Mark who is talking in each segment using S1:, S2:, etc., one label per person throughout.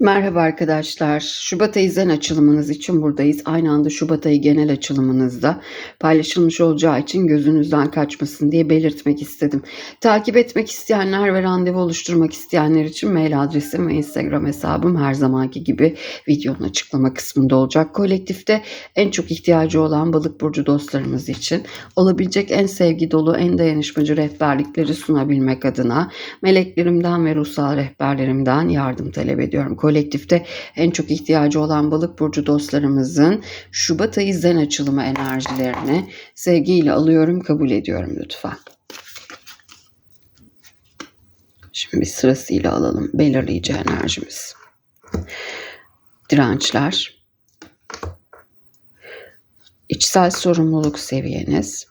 S1: Merhaba arkadaşlar. Şubat ayı zen açılımınız için buradayız. Aynı anda Şubat ayı genel açılımınızda paylaşılmış olacağı için gözünüzden kaçmasın diye belirtmek istedim. Takip etmek isteyenler ve randevu oluşturmak isteyenler için mail adresim ve Instagram hesabım her zamanki gibi videonun açıklama kısmında olacak. Kolektifte en çok ihtiyacı olan balık burcu dostlarımız için olabilecek en sevgi dolu, en dayanışmacı rehberlikleri sunabilmek adına meleklerimden ve ruhsal rehberlerimden yardım talep ediyorum. Kolektifte en çok ihtiyacı olan balık burcu dostlarımızın Şubat ayı zen açılımı enerjilerini sevgiyle alıyorum, kabul ediyorum lütfen. Şimdi sırasıyla alalım belirleyici enerjimiz. Dirençler, içsel sorumluluk seviyeniz,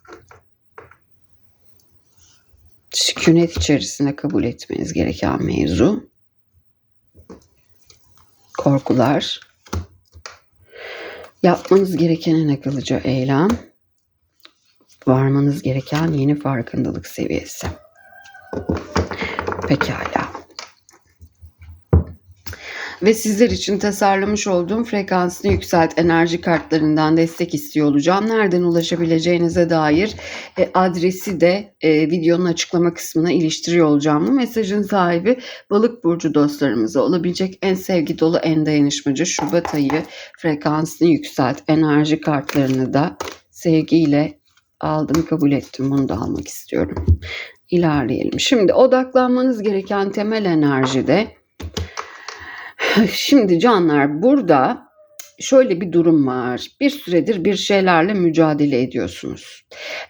S1: sükunet içerisinde kabul etmeniz gereken mevzu, korkular, yapmanız gereken en akıllıca eylem, varmanız gereken yeni farkındalık seviyesi. Pekala. Ve sizler için tasarlamış olduğum frekansını yükselt enerji kartlarından destek istiyor olacağım. Nereden ulaşabileceğinize dair e, adresi de e, videonun açıklama kısmına iliştiriyor olacağım. Bu mesajın sahibi balık burcu dostlarımıza olabilecek en sevgi dolu en dayanışmacı Şubat ayı frekansını yükselt enerji kartlarını da sevgiyle aldım kabul ettim bunu da almak istiyorum. İlerleyelim. Şimdi odaklanmanız gereken temel enerji de Şimdi canlar burada şöyle bir durum var. Bir süredir bir şeylerle mücadele ediyorsunuz.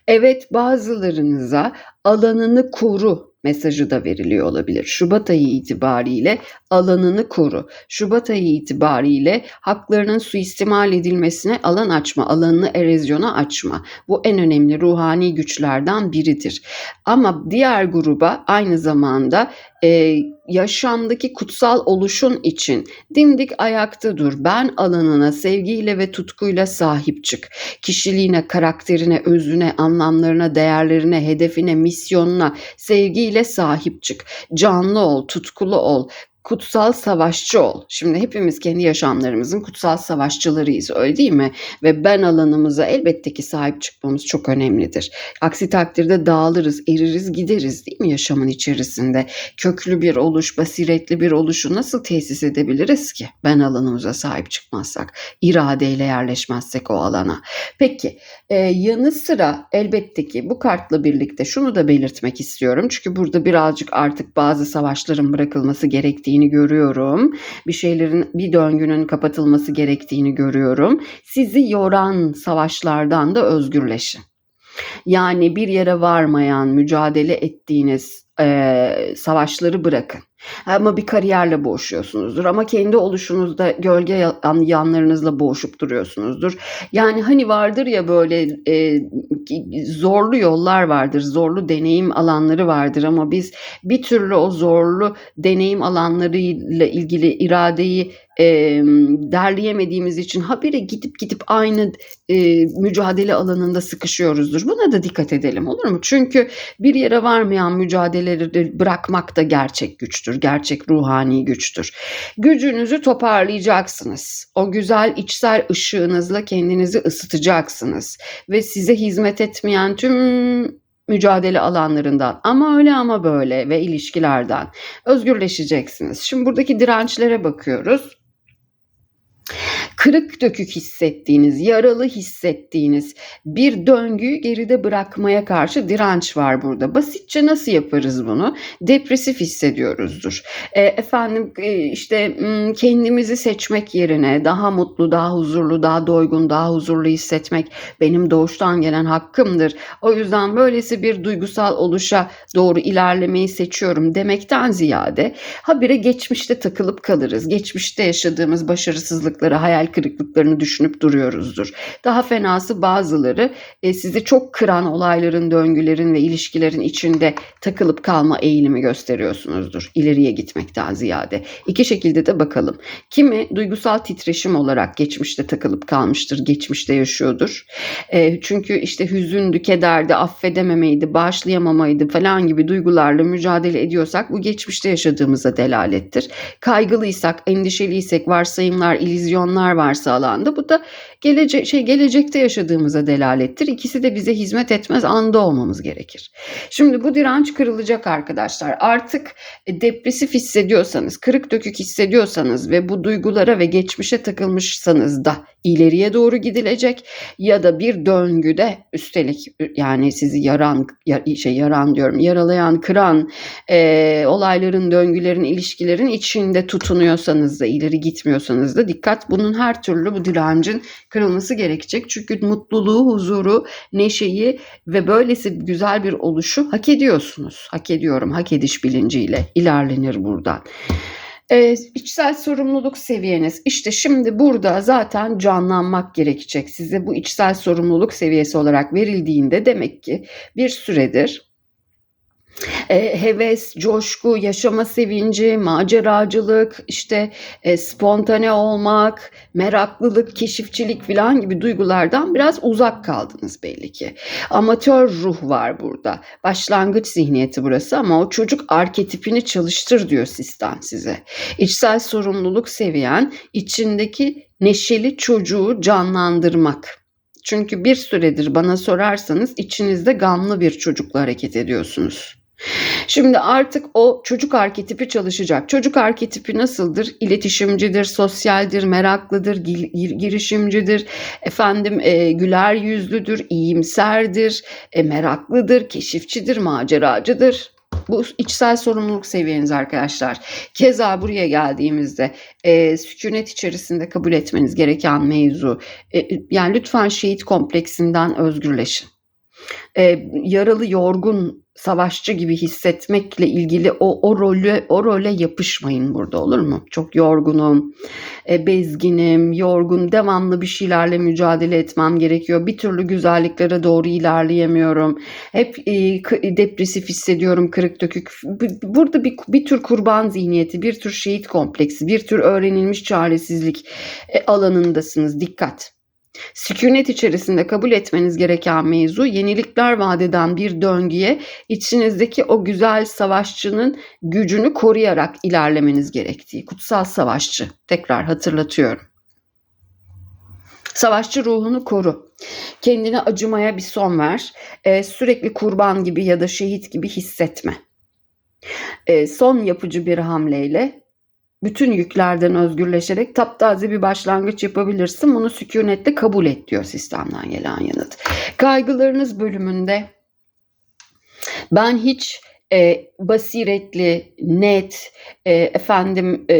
S1: Evet bazılarınıza alanını koru mesajı da veriliyor olabilir. Şubat ayı itibariyle alanını koru. Şubat ayı itibariyle haklarının suistimal edilmesine alan açma, alanını erozyona açma. Bu en önemli ruhani güçlerden biridir. Ama diğer gruba aynı zamanda e, yaşamdaki kutsal oluşun için dimdik ayakta dur. Ben alanına sevgiyle ve tutkuyla sahip çık. Kişiliğine, karakterine, özüne, anlamlarına, değerlerine, hedefine, misyonuna sevgiyle sahip çık. Canlı ol, tutkulu ol kutsal savaşçı ol. Şimdi hepimiz kendi yaşamlarımızın kutsal savaşçılarıyız öyle değil mi? Ve ben alanımıza elbette ki sahip çıkmamız çok önemlidir. Aksi takdirde dağılırız, eririz, gideriz değil mi yaşamın içerisinde? Köklü bir oluş, basiretli bir oluşu nasıl tesis edebiliriz ki? Ben alanımıza sahip çıkmazsak, iradeyle yerleşmezsek o alana. Peki e, yanı sıra elbette ki bu kartla birlikte şunu da belirtmek istiyorum. Çünkü burada birazcık artık bazı savaşların bırakılması gerektiği gerektiğini görüyorum. Bir şeylerin bir döngünün kapatılması gerektiğini görüyorum. Sizi yoran savaşlardan da özgürleşin. Yani bir yere varmayan, mücadele ettiğiniz e, savaşları bırakın. Ama bir kariyerle boğuşuyorsunuzdur ama kendi oluşunuzda gölge yanlarınızla boğuşup duruyorsunuzdur. Yani hani vardır ya böyle e, zorlu yollar vardır, zorlu deneyim alanları vardır ama biz bir türlü o zorlu deneyim alanlarıyla ilgili iradeyi e, derleyemediğimiz için habire gidip gidip aynı e, mücadele alanında sıkışıyoruzdur. Buna da dikkat edelim olur mu? Çünkü bir yere varmayan mücadeleleri bırakmak da gerçek güçtür. Gerçek ruhani güçtür. Gücünüzü toparlayacaksınız. O güzel içsel ışığınızla kendinizi ısıtacaksınız. Ve size hizmet etmeyen tüm mücadele alanlarından ama öyle ama böyle ve ilişkilerden özgürleşeceksiniz. Şimdi buradaki dirençlere bakıyoruz kırık dökük hissettiğiniz, yaralı hissettiğiniz bir döngüyü geride bırakmaya karşı direnç var burada. Basitçe nasıl yaparız bunu? Depresif hissediyoruzdur. E, efendim e, işte kendimizi seçmek yerine daha mutlu, daha huzurlu, daha doygun, daha huzurlu hissetmek benim doğuştan gelen hakkımdır. O yüzden böylesi bir duygusal oluşa doğru ilerlemeyi seçiyorum demekten ziyade habire geçmişte takılıp kalırız. Geçmişte yaşadığımız başarısızlıkları, hayal kırıklıklarını düşünüp duruyoruzdur. Daha fenası bazıları e, sizi çok kıran olayların, döngülerin ve ilişkilerin içinde takılıp kalma eğilimi gösteriyorsunuzdur. İleriye gitmekten ziyade. İki şekilde de bakalım. Kimi duygusal titreşim olarak geçmişte takılıp kalmıştır, geçmişte yaşıyordur. E, çünkü işte hüzündü, kederdi, affedememeydi, bağışlayamamaydı falan gibi duygularla mücadele ediyorsak bu geçmişte yaşadığımıza delalettir. Kaygılıysak, endişeliysek, varsayımlar, ilizyonlar varsa alanda. Bu da gelece şey gelecekte yaşadığımıza delalettir. İkisi de bize hizmet etmez, anda olmamız gerekir. Şimdi bu direnç kırılacak arkadaşlar. Artık e, depresif hissediyorsanız, kırık dökük hissediyorsanız ve bu duygulara ve geçmişe takılmışsanız da ileriye doğru gidilecek ya da bir döngüde üstelik yani sizi yaran şey yaran diyorum yaralayan kıran e, olayların döngülerin ilişkilerin içinde tutunuyorsanız da ileri gitmiyorsanız da dikkat bunun her türlü bu direncin kırılması gerekecek çünkü mutluluğu huzuru neşeyi ve böylesi güzel bir oluşu hak ediyorsunuz hak ediyorum hak ediş bilinciyle ilerlenir buradan. Ee, içsel sorumluluk seviyeniz işte şimdi burada zaten canlanmak gerekecek. Size bu içsel sorumluluk seviyesi olarak verildiğinde demek ki bir süredir e, heves, coşku, yaşama sevinci, maceracılık, işte e, spontane olmak, meraklılık, keşifçilik falan gibi duygulardan biraz uzak kaldınız belli ki. Amatör ruh var burada. Başlangıç zihniyeti burası ama o çocuk arketipini çalıştır diyor sistem size. İçsel sorumluluk seviyen içindeki neşeli çocuğu canlandırmak. Çünkü bir süredir bana sorarsanız içinizde gamlı bir çocukla hareket ediyorsunuz. Şimdi artık o çocuk arketipi çalışacak. Çocuk arketipi nasıldır? İletişimcidir, sosyaldir, meraklıdır, girişimcidir, efendim e, güler yüzlüdür, iyimserdir, e, meraklıdır, keşifçidir, maceracıdır. Bu içsel sorumluluk seviyeniz arkadaşlar. Keza buraya geldiğimizde e, sükunet içerisinde kabul etmeniz gereken mevzu. E, yani lütfen şehit kompleksinden özgürleşin. E, yaralı, yorgun savaşçı gibi hissetmekle ilgili o, o role o role yapışmayın burada olur mu? Çok yorgunum, e, bezginim, yorgun, devamlı bir şeylerle mücadele etmem gerekiyor. Bir türlü güzelliklere doğru ilerleyemiyorum. Hep e, depresif hissediyorum, kırık dökük. Burada bir, bir tür kurban zihniyeti, bir tür şehit kompleksi, bir tür öğrenilmiş çaresizlik e, alanındasınız. Dikkat. Sükunet içerisinde kabul etmeniz gereken mevzu yenilikler vadeden bir döngüye içinizdeki o güzel savaşçının gücünü koruyarak ilerlemeniz gerektiği. Kutsal savaşçı tekrar hatırlatıyorum. Savaşçı ruhunu koru. Kendine acımaya bir son ver. Ee, sürekli kurban gibi ya da şehit gibi hissetme. Ee, son yapıcı bir hamleyle bütün yüklerden özgürleşerek taptaze bir başlangıç yapabilirsin. Bunu sükunetle kabul et diyor sistemden gelen yanıt. Kaygılarınız bölümünde ben hiç e, basiretli, net, e, efendim e,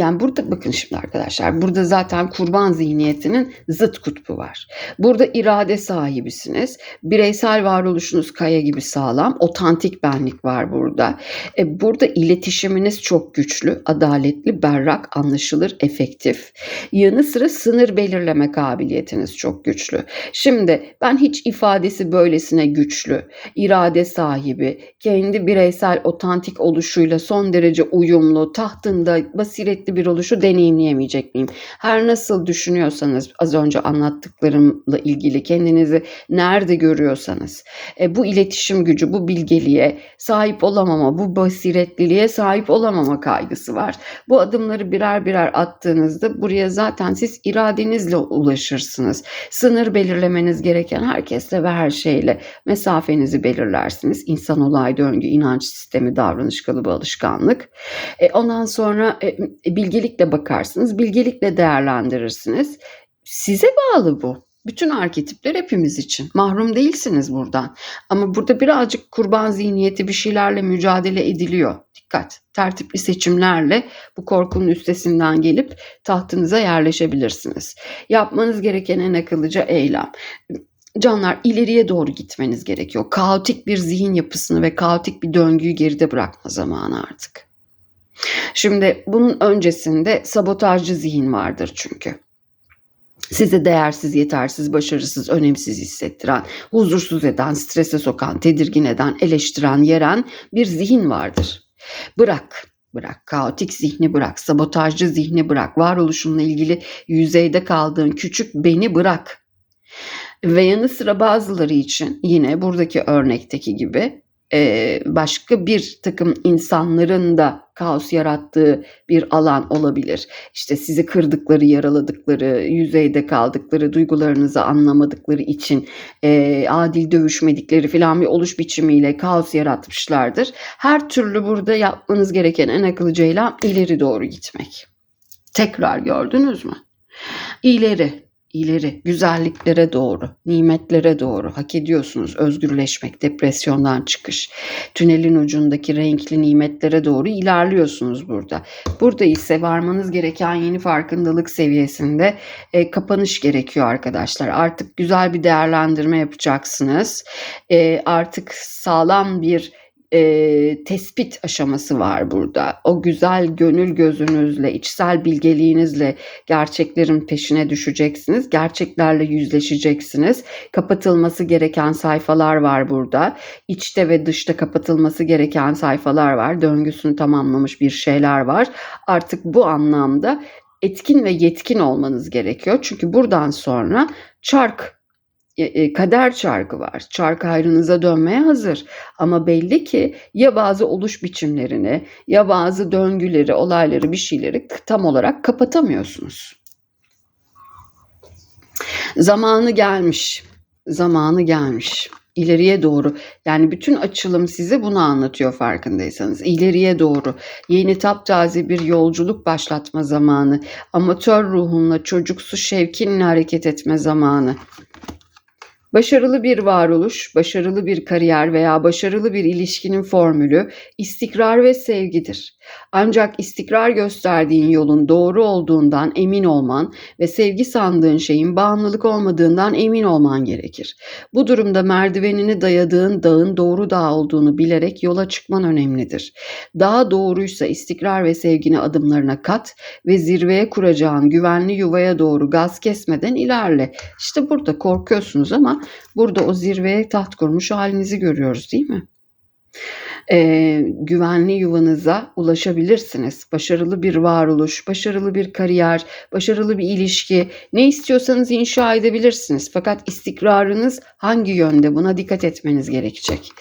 S1: yani burada bakın şimdi arkadaşlar burada zaten kurban zihniyetinin zıt kutbu var. Burada irade sahibisiniz. Bireysel varoluşunuz kaya gibi sağlam. Otantik benlik var burada. E, burada iletişiminiz çok güçlü, adaletli, berrak, anlaşılır, efektif. Yanı sıra sınır belirleme kabiliyetiniz çok güçlü. Şimdi ben hiç ifadesi böylesine güçlü, irade sahibi, kendi bireysel otantik oluşuyla son derece uyumlu, tahtında basiretli bir oluşu deneyimleyemeyecek miyim? Her nasıl düşünüyorsanız az önce anlattıklarımla ilgili kendinizi nerede görüyorsanız e, bu iletişim gücü, bu bilgeliğe sahip olamama, bu basiretliliğe sahip olamama kaygısı var. Bu adımları birer birer attığınızda buraya zaten siz iradenizle ulaşırsınız. Sınır belirlemeniz gereken herkesle ve her şeyle mesafenizi belirlersiniz. İnsan olay döngü, inanç sistemi, davranış kalıbı, alışkanlık. E, ondan sonra e, bilgelikle bakarsınız, bilgelikle değerlendirirsiniz. Size bağlı bu. Bütün arketipler hepimiz için. Mahrum değilsiniz buradan. Ama burada birazcık kurban zihniyeti bir şeylerle mücadele ediliyor. Dikkat. Tertipli seçimlerle bu korkunun üstesinden gelip tahtınıza yerleşebilirsiniz. Yapmanız gereken en akıllıca eylem. Canlar ileriye doğru gitmeniz gerekiyor. Kaotik bir zihin yapısını ve kaotik bir döngüyü geride bırakma zamanı artık. Şimdi bunun öncesinde sabotajcı zihin vardır çünkü. sizi değersiz, yetersiz, başarısız, önemsiz hissettiren, huzursuz eden, strese sokan, tedirgin eden, eleştiren, yeren bir zihin vardır. Bırak, bırak. Kaotik zihni bırak, sabotajcı zihni bırak, varoluşunla ilgili yüzeyde kaldığın küçük beni bırak. Ve yanı sıra bazıları için yine buradaki örnekteki gibi e, başka bir takım insanların da kaos yarattığı bir alan olabilir. İşte sizi kırdıkları, yaraladıkları, yüzeyde kaldıkları, duygularınızı anlamadıkları için e, adil dövüşmedikleri filan bir oluş biçimiyle kaos yaratmışlardır. Her türlü burada yapmanız gereken en akıllıca eylem ileri doğru gitmek. Tekrar gördünüz mü? İleri, ileri, güzelliklere doğru, nimetlere doğru hak ediyorsunuz. Özgürleşmek, depresyondan çıkış, tünelin ucundaki renkli nimetlere doğru ilerliyorsunuz burada. Burada ise varmanız gereken yeni farkındalık seviyesinde e, kapanış gerekiyor arkadaşlar. Artık güzel bir değerlendirme yapacaksınız. E, artık sağlam bir e, tespit aşaması var burada. O güzel gönül gözünüzle, içsel bilgeliğinizle gerçeklerin peşine düşeceksiniz. Gerçeklerle yüzleşeceksiniz. Kapatılması gereken sayfalar var burada. İçte ve dışta kapatılması gereken sayfalar var. Döngüsünü tamamlamış bir şeyler var. Artık bu anlamda etkin ve yetkin olmanız gerekiyor. Çünkü buradan sonra çark kader çarkı var. Çark ayrınıza dönmeye hazır. Ama belli ki ya bazı oluş biçimlerini ya bazı döngüleri, olayları, bir şeyleri tam olarak kapatamıyorsunuz. Zamanı gelmiş. Zamanı gelmiş. İleriye doğru. Yani bütün açılım size bunu anlatıyor farkındaysanız. İleriye doğru. Yeni taptaze bir yolculuk başlatma zamanı. Amatör ruhunla çocuksu şevkinle hareket etme zamanı. Başarılı bir varoluş, başarılı bir kariyer veya başarılı bir ilişkinin formülü istikrar ve sevgidir. Ancak istikrar gösterdiğin yolun doğru olduğundan emin olman ve sevgi sandığın şeyin bağımlılık olmadığından emin olman gerekir. Bu durumda merdivenini dayadığın dağın doğru dağ olduğunu bilerek yola çıkman önemlidir. Dağ doğruysa istikrar ve sevgini adımlarına kat ve zirveye kuracağın güvenli yuvaya doğru gaz kesmeden ilerle. İşte burada korkuyorsunuz ama burada o zirveye taht kurmuş halinizi görüyoruz değil mi? Ee, güvenli yuvanıza ulaşabilirsiniz. Başarılı bir varoluş, başarılı bir kariyer, başarılı bir ilişki, ne istiyorsanız inşa edebilirsiniz. Fakat istikrarınız hangi yönde buna dikkat etmeniz gerekecek.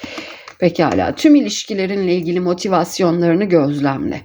S1: Pekala, tüm ilişkilerinle ilgili motivasyonlarını gözlemle.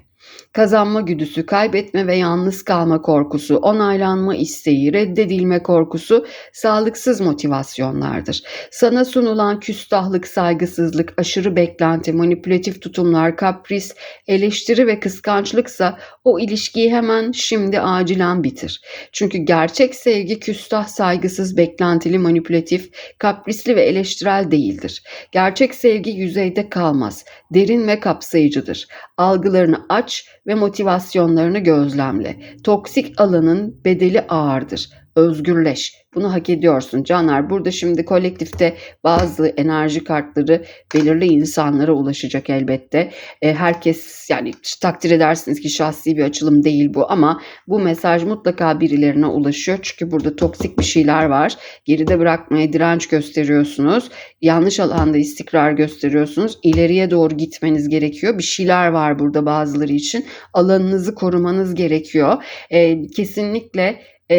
S1: Kazanma güdüsü, kaybetme ve yalnız kalma korkusu, onaylanma isteği, reddedilme korkusu sağlıksız motivasyonlardır. Sana sunulan küstahlık, saygısızlık, aşırı beklenti, manipülatif tutumlar, kapris, eleştiri ve kıskançlıksa o ilişkiyi hemen şimdi acilen bitir. Çünkü gerçek sevgi küstah, saygısız, beklentili, manipülatif, kaprisli ve eleştirel değildir. Gerçek sevgi yüzeyde kalmaz, derin ve kapsayıcıdır. Algılarını aç ve motivasyonlarını gözlemle. Toksik alanın bedeli ağırdır. Özgürleş. Bunu hak ediyorsun Caner. Burada şimdi kolektifte bazı enerji kartları belirli insanlara ulaşacak elbette. E, herkes yani takdir edersiniz ki şahsi bir açılım değil bu ama bu mesaj mutlaka birilerine ulaşıyor. Çünkü burada toksik bir şeyler var. Geride bırakmaya direnç gösteriyorsunuz. Yanlış alanda istikrar gösteriyorsunuz. İleriye doğru gitmeniz gerekiyor. Bir şeyler var burada bazıları için. Alanınızı korumanız gerekiyor. E, kesinlikle e,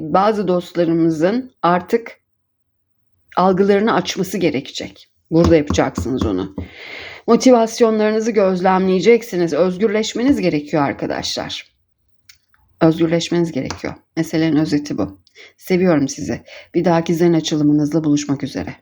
S1: bazı dostlarımızın artık algılarını açması gerekecek. Burada yapacaksınız onu. Motivasyonlarınızı gözlemleyeceksiniz. Özgürleşmeniz gerekiyor arkadaşlar. Özgürleşmeniz gerekiyor. Meselenin özeti bu. Seviyorum sizi. Bir dahaki zen açılımınızla buluşmak üzere.